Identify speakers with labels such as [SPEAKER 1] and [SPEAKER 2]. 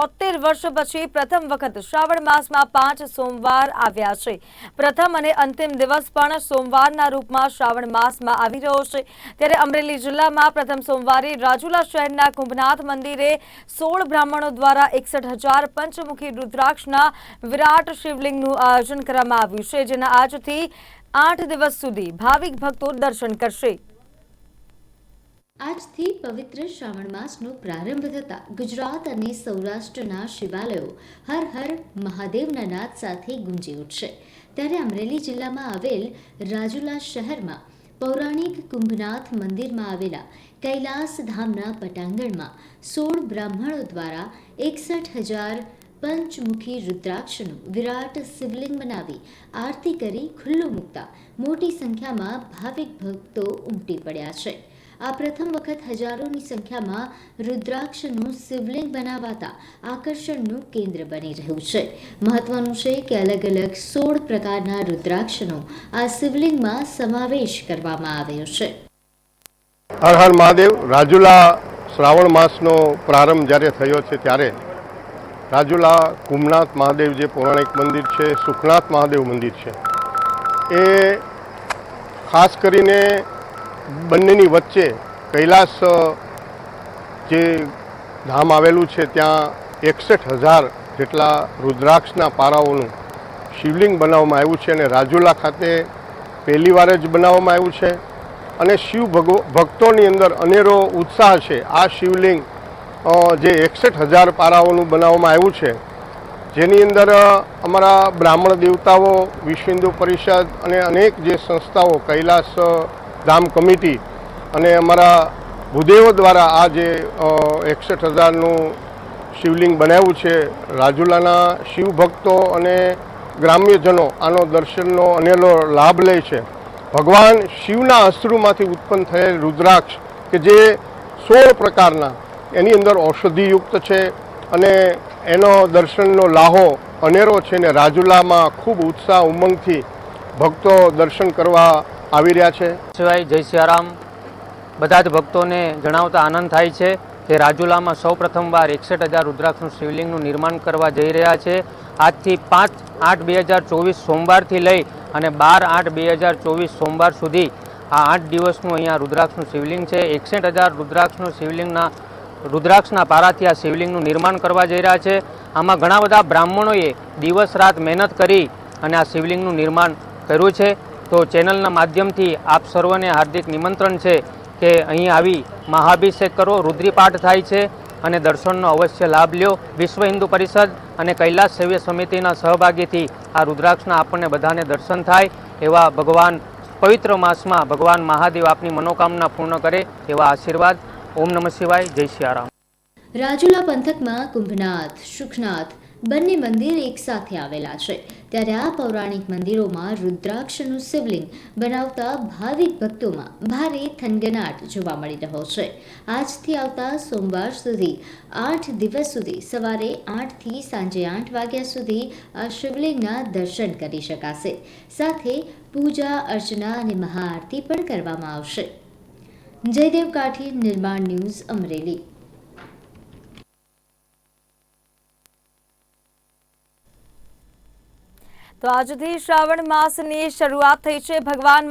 [SPEAKER 1] તોતેર વર્ષ પછી પ્રથમ વખત શ્રાવણ માસમાં પાંચ સોમવાર આવ્યા છે. પ્રથમ અને અંતિમ દિવસ પણ સોમવારના રૂપમાં શ્રાવણ માસમાં આવી રહ્યો છે. ત્યારે અમરેલી જિલ્લામાં પ્રથમ સોમવારે રાજુલા શહેરના કુંભનાથ મંદિરે સોળ બ્રાહ્મણો દ્વારા એકસઠ હજાર પંચમુખી રુદ્રાક્ષના વિરાટ શિવલિંગનું આયોજન કરવામાં આવ્યું છે, જેના આજથી આઠ દિવસ સુધી ભાવિક ભક્તો દર્શન કરશે.
[SPEAKER 2] આજથી પવિત્ર શ્રાવણ માસનો પ્રારંભ થતા ગુજરાત અને સૌરાષ્ટ્રના શિવાલયો હર હર મહાદેવના નાદ સાથે ગુંજી ઉઠશે. ત્યારે અમરેલી જિલ્લામાં આવેલ રાજુલા શહેરમાં પૌરાણિક કુંભનાથ મંદિરમાં આવેલા કૈલાસ ધામના પટાંગણમાં સોળ બ્રાહ્મણો દ્વારા એકસઠ હજાર પંચમુખી રુદ્રાક્ષનું વિરાટ શિવલિંગ બનાવી આરતી કરી ખુલ્લું મૂકતા મોટી સંખ્યામાં ભાવિક ભક્તો ઉમટી પડ્યા છે. આ પ્રથમ વખત હજારોની સંખ્યામાં રુદ્રાક્ષનું શિવલિંગ બનાવાતા આકર્ષણનું કેન્દ્ર બની રહ્યું છે. મહત્વનું છે કે અલગ અલગ સોળ પ્રકારના રુદ્રાક્ષનો આ શિવલિંગમાં સમાવેશ કરવામાં આવ્યો છે.
[SPEAKER 3] હર હર મહાદેવ. રાજુલા શ્રાવણ માસનો પ્રારંભ જ્યારે થયો છે ત્યારે રાજુલા કુમનાથ મહાદેવ જે પૌરાણિક મંદિર છે, સુખનાથ મહાદેવ મંદિર છે, એ ખાસ કરીને બંનેની વચ્ચે કૈલાસ જે ધામ આવેલું છે, ત્યાં એકસઠ હજાર જેટલા રુદ્રાક્ષના પારાઓનું શિવલિંગ બનાવવામાં આવ્યું છે અને રાજુલા ખાતે પહેલી વાર જ બનાવવામાં આવ્યું છે. અને શિવ ભગવ ભક્તોની અંદર અનેરો ઉત્સાહ છે. આ શિવલિંગ જે એકસઠ હજાર પારાઓનું બનાવવામાં આવ્યું છે, જેની અંદર અમારા બ્રાહ્મણ દેવતાઓ, વિશ્વ હિન્દુ પરિષદ અને અનેક જે સંસ્થાઓ, કૈલાસ ધામ કમિટી અને અમારા ભૂદેવો દ્વારા આ જે એકસઠ હજારનું શિવલિંગ બનાવ્યું છે, રાજુલાના શિવભક્તો અને ગ્રામ્યજનો આનો દર્શનનો અનેલો લાભ લે છે. ભગવાન શિવના અશ્રુમાંથી ઉત્પન્ન થયેલ રુદ્રાક્ષ કે જે સોળ પ્રકારના, એની અંદર ઔષધિયુક્ત છે અને એનો દર્શનનો લાહો અનેરો છે ને રાજુલામાં ખૂબ ઉત્સાહ ઉમંગથી ભક્તો દર્શન કરવા આવી રહ્યા છે.
[SPEAKER 4] સિવાય જય સિયારામ. બધા જ ભક્તોને જણાવતા આનંદ થાય છે કે રાજુલામાં સૌ પ્રથમવાર એકસઠ હજાર રુદ્રાક્ષનું શિવલિંગનું નિર્માણ કરવા જઈ રહ્યા છે. આજથી પાંચ આઠ બે હજાર ચોવીસ સોમવારથી લઈ અને બાર આઠ બે હજાર ચોવીસ સોમવાર સુધી આ આઠ દિવસનું અહીંયા રુદ્રાક્ષનું શિવલિંગ છે. એકસઠ હજાર રુદ્રાક્ષનું શિવલિંગના રુદ્રાક્ષના પારાથી આ શિવલિંગનું નિર્માણ કરવા જઈ રહ્યા છે. આમાં ઘણા બધા બ્રાહ્મણોએ દિવસ રાત મહેનત કરી અને આ શિવલિંગનું નિર્માણ કર્યું છે. તો ચેનલના માધ્યમથી આપ સર્વને હાર્દિક નિમંત્રણ છે કે અહીં આવી મહાભિષેક કરો, રુદ્રીપાઠ થાય છે અને દર્શનનો અવશ્ય લાભ લ્યો. વિશ્વ હિન્દુ પરિષદ અને કૈલાસ સેવ્ય સમિતિના સહભાગીથી આ રુદ્રાક્ષના આપણને બધાને દર્શન થાય એવા ભગવાન પવિત્ર માસમાં ભગવાન મહાદેવ આપની મનોકામના પૂર્ણ કરે એવા આશીર્વાદ. ઓમ નમઃ શિવાય. જય સિયારામ
[SPEAKER 2] રાજુલા પંથકમાં કુંભનાથ, સુખનાથ બંને મંદિર એકસાથે આવેલા છે. ત્યારે આ પૌરાણિક મંદિરોમાં રુદ્રાક્ષનું શિવલિંગ બનાવતા ભાવિક ભક્તોમાં ભારે થનગનાટ જોવા મળી રહ્યો છે. આજથી આવતા સોમવાર સુધી આઠ દિવસ સુધી સવારે આઠથી સાંજે આઠ વાગ્યા સુધી આ શિવલિંગના દર્શન કરી શકાશે. સાથે પૂજા, અર્ચના અને મહાઆરતી પણ કરવામાં આવશે. જયદેવ કાઠી, નિર્માણ ન્યૂઝ અમરેલી.
[SPEAKER 1] તો આજથી શ્રાવણ માસની શરૂઆત થઈ છે. ભગવાન